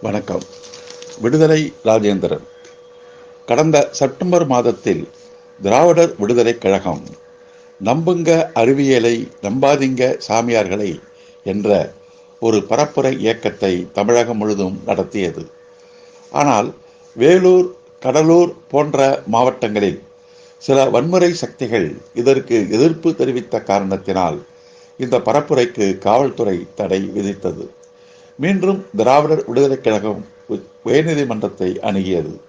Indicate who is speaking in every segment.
Speaker 1: வணக்கம். விடுதலை ராஜேந்திரன். கடந்த செப்டம்பர் மாதத்தில் திராவிடர் விடுதலைக் கழகம் நம்புங்க அறிவியலை நம்பாதீங்க சாமியார்களை என்ற ஒரு பரப்புரை இயக்கத்தை தமிழகம் முழுதும் நடத்தியது. ஆனால் வேலூர் கடலூர் போன்ற மாவட்டங்களில் சில வன்முறை சக்திகள் இதற்கு எதிர்ப்பு தெரிவித்த காரணத்தினால் இந்த பரப்புரைக்கு காவல்துறை தடை விதித்தது. மீண்டும் திராவிடர் விடுதலைக் கழகம் உயர்நீதிமன்றத்தை அணுகியது.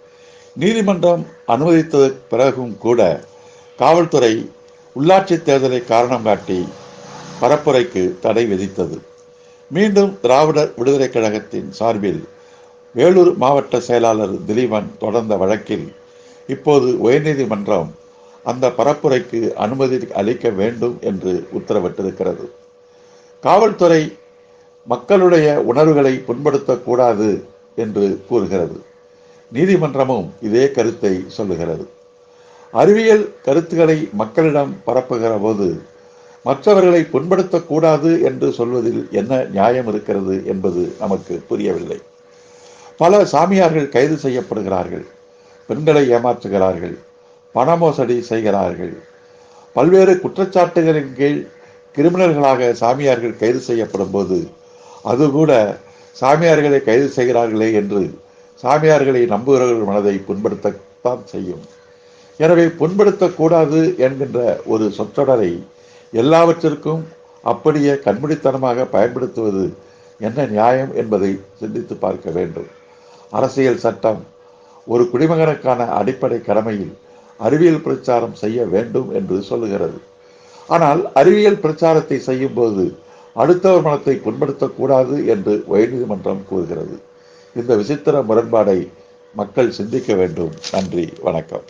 Speaker 1: நீதிமன்றம் அனுமதித்தது பிறகும் கூட காவல்துறை உள்ளாட்சித் தேர்தலை காரணம் காட்டி பரப்புரைக்கு தடை விதித்தது. மீண்டும் திராவிடர் விடுதலைக் கழகத்தின் சார்பில் வேலூர் மாவட்ட செயலாளர் திலீபன் தொடர்ந்த வழக்கில் இப்போது உயர்நீதிமன்றம் அந்த பரப்புரைக்கு அனுமதி அளிக்க வேண்டும் என்று உத்தரவிட்டிருக்கிறது. காவல்துறை மக்களுடைய உணர்வுகளை புண்படுத்தக்கூடாது என்று கூறுகிறது. நீதிமன்றமும் இதே கருத்தை சொல்லுகிறது. அறிவியல் கருத்துக்களை மக்களிடம் பரப்புகிற போது மற்றவர்களை புண்படுத்தக்கூடாது என்று சொல்வதில் என்ன நியாயம் இருக்கிறது என்பது நமக்கு புரியவில்லை. பல சாமியார்கள் கைது செய்யப்படுகிறார்கள் பெண்களை ஏமாற்றுகிறார்கள் பண மோசடி செய்கிறார்கள். பல்வேறு குற்றச்சாட்டுகளின் கீழ் கிரிமினல்களாக சாமியார்கள் கைது செய்யப்படும் போது அது கூட சாமியார்களை கைது செய்கிறார்களே என்று சாமியார்களை நம்புகிறவர்கள் மனதை புண்படுத்தத்தான் செய்யும். எனவே புண்படுத்தக்கூடாது என்கின்ற ஒரு சொற்றொடரை எல்லாவற்றிற்கும் அப்படியே கண்மூடித்தனமாக பயன்படுத்துவது என்ன நியாயம் என்பதை சிந்தித்து பார்க்க வேண்டும். அரசியல் சட்டம் ஒரு குடிமகனுக்கான அடிப்படை கடமையில் அறிவியல் பிரச்சாரம் செய்ய வேண்டும் என்று சொல்லுகிறது. ஆனால் அறிவியல் பிரச்சாரத்தை செய்யும் போது அடுத்தவர் மனத்தை புண்படுத்தக்கூடாது என்று உயர்நீதிமன்றம் கூறுகிறது. இந்த விசித்திர முரண்பாடை மக்கள் சிந்திக்க வேண்டும். நன்றி. வணக்கம்.